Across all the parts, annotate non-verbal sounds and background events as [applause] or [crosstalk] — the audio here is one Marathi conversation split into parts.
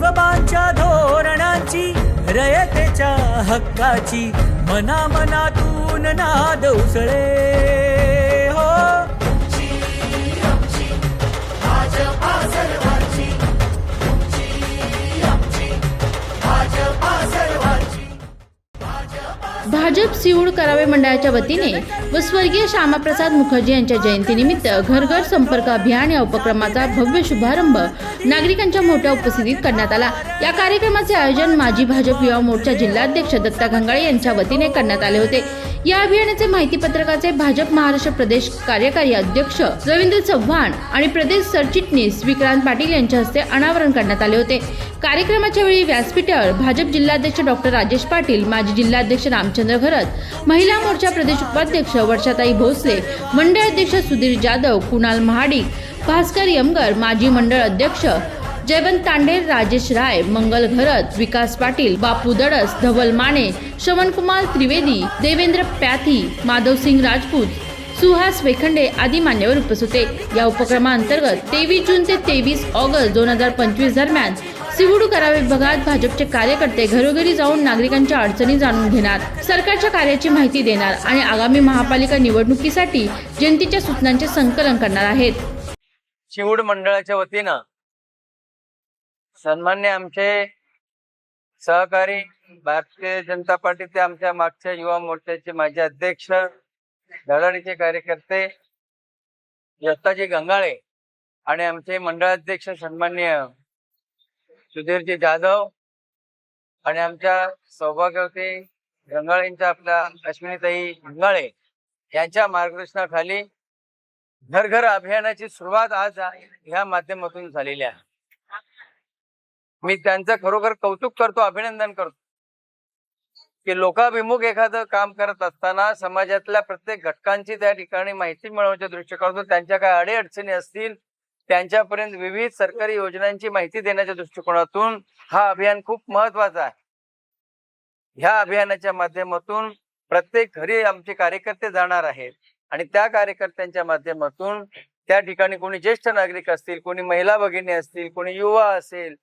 शिवबांच्या धोरणांची रयतेच्या हक्काची मना मनातून नाद उसळे भाजप सिऊड करावे मंडळाच्या वतीने व स्वर्गीय श्यामाप्रसाद मुखर्जी यांच्या जयंतीनिमित्त घर घर संपर्क अभियान या उपक्रमाचा भव्य शुभारंभ नागरिकांच्या मोठ्या उपस्थितीत करण्यात आला. या कार्यक्रमाचे आयोजन माजी भाजप युवा मोर्चा जिल्हाध्यक्ष दत्ता घंगाळे यांच्या वतीने करण्यात आले होते. या अभियानाचे माहिती पत्रकाचे भाजप महाराष्ट्र प्रदेश कार्यकारी अध्यक्ष रवींद्र चव्हाण आणि प्रदेश सरचिटणीस विक्रांत पाटील यांच्या हस्ते अनावरण करण्यात आले होते. कार्यक्रमाच्या वेळी व्यासपीठावर भाजप जिल्हाध्यक्ष डॉक्टर राजेश पाटील माजी जिल्हाध्यक्ष रामचंद्र घरत महिला मोर्चा प्रदेश उपाध्यक्ष वर्षाताई भोसले मंडळ अध्यक्ष सुधीर जाधव कुणाल महाडिक भास्कर यमगर माजी मंडळ अध्यक्ष जयवंत तांडे राजेश राय मंगल घरत विकास पाटील बापू दडस धवल माने श्रवणकुमार त्रिवेदी देवेंद्र प्याथी माधवसिंग राजपूत सुहास वेखंडे आदी मान्यवर उपस्थित होते. या उपक्रमाअंतर्गत तेवीस जून ते तेवीस ऑगस्ट दोन हजार पंचवीस दरम्यान सिवुडू करावे विभागात भाजपचे कार्यकर्ते घरोघरी जाऊन नागरिकांच्या अडचणी जाणून घेणार सरकारच्या कार्याची माहिती देणार आणि आगामी महापालिका निवडणुकीसाठी जनतेच्या सूचनांचे संकलन करणार आहेत. शिवूड मंडळाच्या वतीनं सन्मान्य आमचे सहकारी भारतीय जनता पार्टीचे आमच्या मागच्या युवा मोर्चाचे माजी अध्यक्ष धडाडीचे कार्यकर्ते दत्ताजी गंगाळे आणि आमचे मंडळाध्यक्ष सन्मान्य सुधीरजी जाधव आणि आमच्या सौभाग्यवती गंगाळेंच्या आपल्या अश्विनीताई गंगाळे यांच्या मार्गदर्शनाखाली घर घर अभियानाची सुरुवात आज ह्या माध्यमातून झालेली आहे. मी त्यांचं खरोखर कौतुक करतो अभिनंदन करतो. की लोकाभिमुख एखादं काम करत असताना समाजातल्या प्रत्येक घटकांची त्या ठिकाणी माहिती मिळवण्याच्या दृष्टिकोनातून त्यांच्या काय अडीअडचणी असतील त्यांच्यापर्यंत विविध सरकारी योजनांची माहिती देण्याच्या दृष्टिकोनातून हा अभियान खूप महत्त्वाचा आहे. ह्या अभियानाच्या माध्यमातून प्रत्येक घरी आमचे कार्यकर्ते जाणार आहेत आणि त्या कार्यकर्त्यांच्या माध्यमातून त्या ठिकाणी कोणी ज्येष्ठ नागरिक असतील कोणी महिला भगिनी असतील कोणी युवा असेल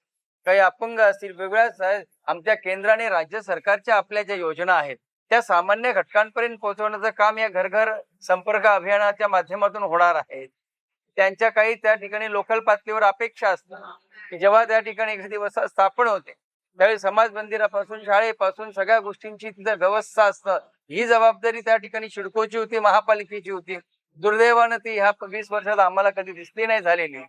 काही अपंग असतील वेगवेगळ्या आमच्या केंद्र आणि राज्य सरकारच्या आपल्या ज्या योजना आहेत त्या सामान्य घटकांपर्यंत पोहोचवण्याचं काम या घर घर संपर्क अभियानाच्या माध्यमातून होणार आहे. त्यांच्या काही त्या ठिकाणी लोकल पातळीवर अपेक्षा असतात की जेव्हा त्या ठिकाणी एखादी वसाहत स्थापन होते त्यावेळी समाज मंदिरापासून शाळेपासून सगळ्या गोष्टींची तिथं व्यवस्था असतं. ही जबाबदारी त्या ठिकाणी शिडकोची होती महापालिकेची होती. दुर्दैवानं ती ह्या वीस वर्षात आम्हाला कधी दिसली नाही झालेली.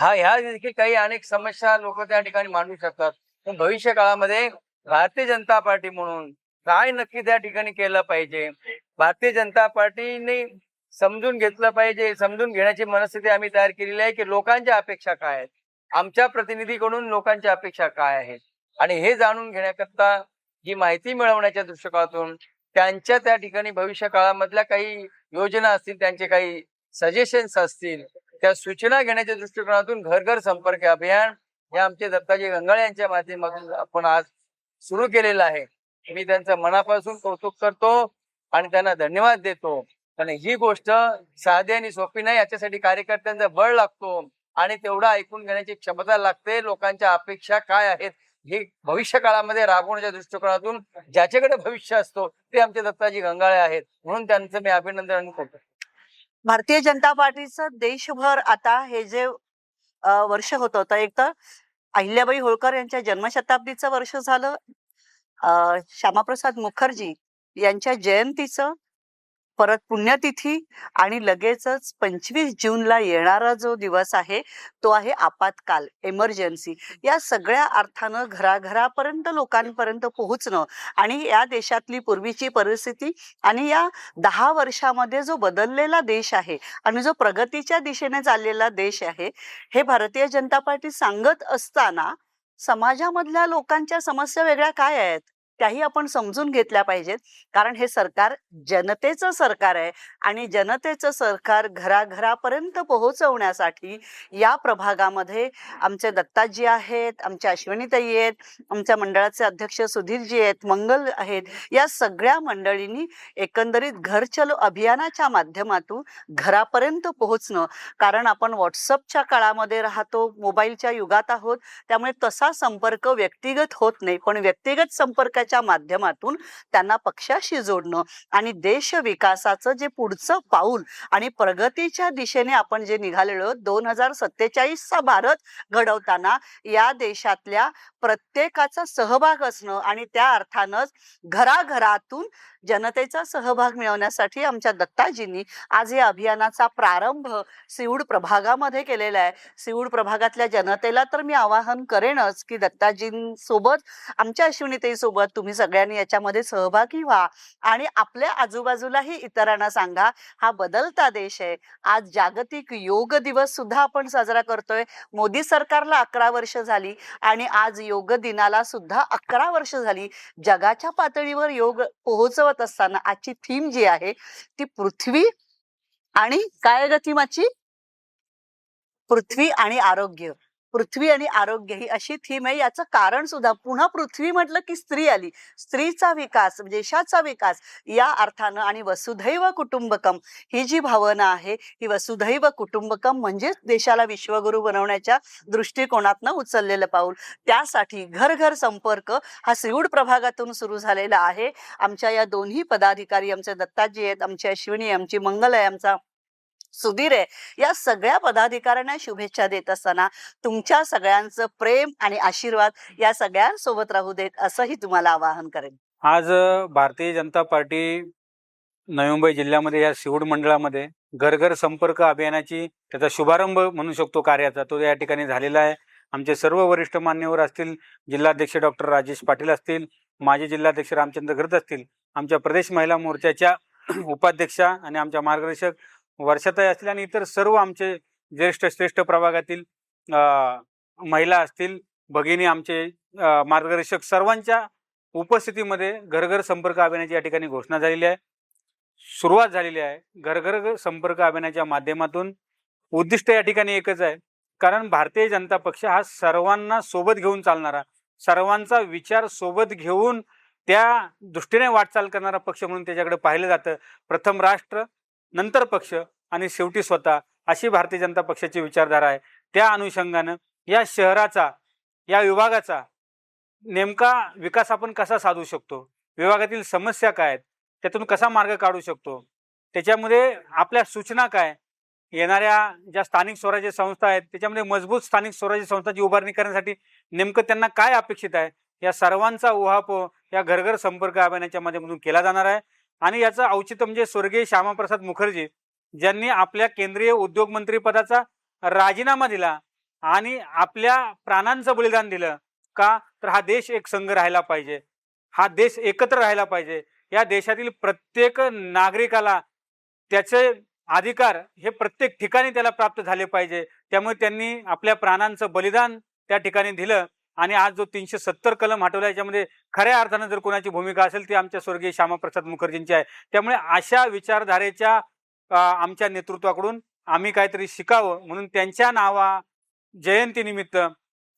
हा ह्या देखील काही अनेक समस्या लोक त्या ठिकाणी मांडू शकतात. पण भविष्य काळामध्ये भारतीय जनता पार्टी म्हणून काय नक्की त्या ठिकाणी केलं पाहिजे? भारतीय जनता पार्टीने समजून घेतलं पाहिजे समजून घेण्याची मनस्थिती आम्ही तयार केलेली आहे की लोकांच्या अपेक्षा काय आहेत? आमच्या प्रतिनिधीकडून लोकांच्या अपेक्षा काय आहेत? आणि हे जाणून घेण्याकरता ही माहिती मिळवण्याच्या दृष्टिकोनातून त्यांच्या त्या ठिकाणी भविष्य काळामधल्या काही योजना असतील त्यांचे काही सजेशन्स असतील त्या सूचना घेण्याच्या दृष्टिकोनातून घर घर संपर्क अभियान हे आमचे दत्ताजी गंगाळे यांच्या माध्यमातून आपण आज सुरू केलेलं आहे. मी त्यांचं मनापासून कौतुक करतो आणि त्यांना धन्यवाद देतो. आणि ही गोष्ट साधी आणि सोपी नाही याच्यासाठी कार्यकर्त्यांचा बळ लागतो आणि तेवढं ऐकून घेण्याची क्षमता लागते. लोकांच्या अपेक्षा काय आहेत हे भविष्य काळामध्ये राबवण्याच्या दृष्टिकोनातून ज्याच्याकडे भविष्य असतो ते आमचे दत्ताजी गंगाळे आहेत. म्हणून त्यांचं मी अभिनंदन करतो. भारतीय जनता पार्टीचं देशभर आता हे जे वर्ष होत होतं एक तर अहिल्याबाई होळकर यांच्या जन्मशताब्दीचं वर्ष झालं. अ, श्यामाप्रसाद मुखर्जी यांच्या जयंतीचं परत पुण्यतिथी आणि लगेचच पंचवीस जूनला येणारा जो दिवस आहे तो आहे आपत्काल एमर्जन्सी या सगळ्या अर्थानं घराघरापर्यंत लोकांपर्यंत पोहोचणं आणि या देशातली पूर्वीची परिस्थिती आणि या दहा वर्षामध्ये जो बदललेला देश आहे आणि जो प्रगतीच्या दिशेने चाललेला देश आहे हे भारतीय जनता पार्टी सांगत असताना समाजामधल्या लोकांच्या समस्या वेगळ्या काय आहेत? त्याही आपण समजून घेतल्या पाहिजेत. कारण हे सरकार जनतेचं सरकार आहे आणि जनतेचं सरकार घराघरापर्यंत पोहोचवण्यासाठी या प्रभागामध्ये आमचे दत्ताजी आहेत आमच्या अश्विनीताई आहेत आमच्या मंडळाचे अध्यक्ष सुधीरजी आहेत मंगल आहेत या सगळ्या मंडळींनी एकंदरीत घर चलो अभियानाच्या माध्यमातून घरापर्यंत पोहोचणं. कारण आपण व्हॉट्सअपच्या काळामध्ये राहतो मोबाईलच्या युगात आहोत त्यामुळे तसा संपर्क व्यक्तिगत होत नाही. पण व्यक्तिगत संपर्क मंडळाच्या माध्यमातून त्यांना पक्षाशी जोडणं आणि देश विकासाचं जे पुढचं पाऊल आणि प्रगतीच्या दिशेने आपण जे निघालेलो दोन हजार सत्तेचाळीसचा भारत घडवताना या देशातल्या प्रत्येकाचा सहभाग असणं आणि त्या अर्थानच घराघरातून जनतेचा सहभाग मिळवण्यासाठी आमच्या दत्ताजींनी आज या अभियानाचा प्रारंभ सिऊड प्रभागामध्ये केलेला आहे. सिऊड प्रभागातल्या जनतेला तर मी आवाहन करेनच की दत्ताजींसोबत आमच्या अश्विनीतेसोबत तुम्ही सगळ्यांनी याच्यामध्ये सहभागी व्हा. आणि आपल्या आजूबाजूलाही इतरांना सांगा हा बदलता देश आहे. आज जागतिक योग दिवस सुद्धा आपण साजरा करतोय. मोदी सरकारला अकरा वर्ष झाली आणि आज योग दिनाला सुद्धा अकरा वर्ष झाली. जगाच्या पातळीवर योग पोहोचवत असताना आजची थीम जी आहे ती पृथ्वी आणि काय गती माची पृथ्वी आणि आरोग्य. पृथ्वी आणि आरोग्य ही अशी थीम आहे. याचं कारण सुद्धा पुन्हा पृथ्वी म्हटलं की स्त्री आली. स्त्रीचा विकास देशाचा विकास या अर्थानं आणि वसुधैव कुटुंबकम ही जी भावना आहे ही वसुधैव कुटुंबकम म्हणजेच देशाला विश्वगुरु बनवण्याच्या दृष्टिकोनातनं उचललेलं पाऊल. त्यासाठी घर घर संपर्क हा सिऊड प्रभागातून सुरू झालेला आहे. आमच्या या दोन्ही पदाधिकारी आमचे दत्ताजी आहेत आमची अश्विनी आमची मंगल आहे आमचा सुधीर आहे. या सगळ्या पदाधिकाऱ्यांना शुभेच्छा देत असताना तुमच्या सगळ्यांचं प्रेम आणि आशीर्वाद या सगळ्यांसोबत राहू देत असंही तुम्हाला आवाहन करेन. आज भारतीय जनता पार्टी नवी मुंबई जिल्ह्यामध्ये या शिवड मंडळामध्ये घर घर संपर्क अभियानाची त्याचा शुभारंभ म्हणू शकतो कार्याचा तो या ठिकाणी झालेला आहे. आमचे सर्व वरिष्ठ मान्यवर असतील जिल्हाध्यक्ष डॉक्टर राजेश पाटील असतील माजी जिल्हाध्यक्ष रामचंद्र घरत असतील आमच्या प्रदेश महिला मोर्चाच्या [clears throat] उपाध्यक्षा आणि आमच्या मार्गदर्शक वर्षाताई असतील आणि इतर सर्व आमचे ज्येष्ठ श्रेष्ठ प्रभागातील महिला असतील भगिनी आमचे मार्गदर्शक सर्वांच्या उपस्थितीमध्ये घरघर संपर्क अभियानाची या ठिकाणी घोषणा झालेली आहे. सुरुवात झालेली आहे. घरघर संपर्क अभियानाच्या माध्यमातून उद्दिष्ट या ठिकाणी एकच आहे. कारण भारतीय जनता पक्ष हा सर्वांना सोबत घेऊन चालणारा सर्वांचा विचार सोबत घेऊन त्या दृष्टीने वाटचाल करणारा पक्ष म्हणून त्याच्याकडे पाहिलं जातं. प्रथम राष्ट्र नंतर पक्ष आणि शेवटी स्वतः अशी भारतीय जनता पक्षाची विचारधारा आहे. त्या अनुषंगानं या शहराचा या विभागाचा नेमका विकास आपण कसा साधू शकतो? विभागातील समस्या काय आहेत? त्यातून कसा मार्ग काढू शकतो? त्याच्यामध्ये आपल्या सूचना काय? येणाऱ्या ज्या स्थानिक स्वराज्य संस्था आहेत त्याच्यामध्ये मजबूत स्थानिक स्वराज्य संस्थाची उभारणी करण्यासाठी नेमकं त्यांना काय अपेक्षित आहे? या सर्वांचा उहापोह या घरघर संपर्क अभियानाच्या माध्यमातून केला जाणार आहे. आणि याचं औचित्य म्हणजे स्वर्गीय श्यामाप्रसाद मुखर्जी ज्यांनी आपल्या केंद्रीय उद्योग मंत्री पदाचा राजीनामा दिला आणि आपल्या प्राणांचं बलिदान दिलं. का? तर हा देश एक संघ राहायला पाहिजे. हा देश एकत्र राहायला पाहिजे. या देशातील प्रत्येक नागरिकाला त्याचे अधिकार हे प्रत्येक ठिकाणी त्याला प्राप्त झाले पाहिजे. त्यामुळे त्यांनी आपल्या प्राणांचं बलिदान त्या ठिकाणी दिलं. आणि आज जो तीनशे सत्तर कलम हटवला याच्यामध्ये खऱ्या अर्थानं जर कोणाची भूमिका असेल ती आमच्या स्वर्गीय श्यामाप्रसाद मुखर्जींची आहे. त्यामुळे अशा विचारधारेच्या आमच्या नेतृत्वाकडून आम्ही काहीतरी शिकावं म्हणून त्यांच्या नावा जयंतीनिमित्त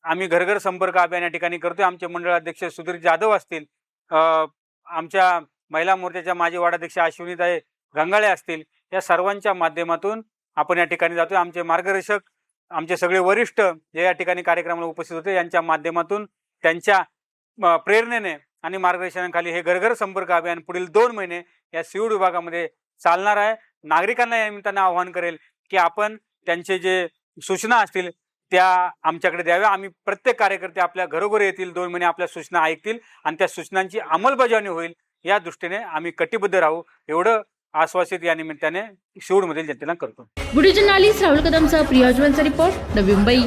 आम्ही घरघर संपर्क अभियान या ठिकाणी करतोय. आमचे मंडळ अध्यक्ष सुधीर जाधव असतील आमच्या महिला मोर्चाच्या माजी वाडाध्यक्ष अश्विनीताई गंगाळे असतील या सर्वांच्या माध्यमातून आपण या ठिकाणी जातोय. आमचे मार्गदर्शक आमचे सगळे वरिष्ठ जे या ठिकाणी कार्यक्रमाला उपस्थित होते यांच्या माध्यमातून त्यांच्या प्रेरणेने आणि मार्गदर्शनाखाली हे घरघर संपर्क अभियान पुढील दोन महिने या सिऊड विभागामध्ये चालणार आहे. नागरिकांना या निमित्तानं आवाहन करेल की आपण त्यांचे जे सूचना असतील त्या आमच्याकडे द्याव्या. आम्ही प्रत्येक कार्यकर्ते आपल्या घरोघरी येतील दोन महिने आपल्या सूचना ऐकतील आणि त्या सूचनांची अंमलबजावणी होईल. या दृष्टीने आम्ही कटिबद्ध राहू. एवढं आश्वासित या निमित्ताने शिवडमधील जनतेला करतो. व्हिडिओ जर्नालिस्ट राहुल कदमचा प्रियाजवांचा रिपोर्ट नवी मुंबई.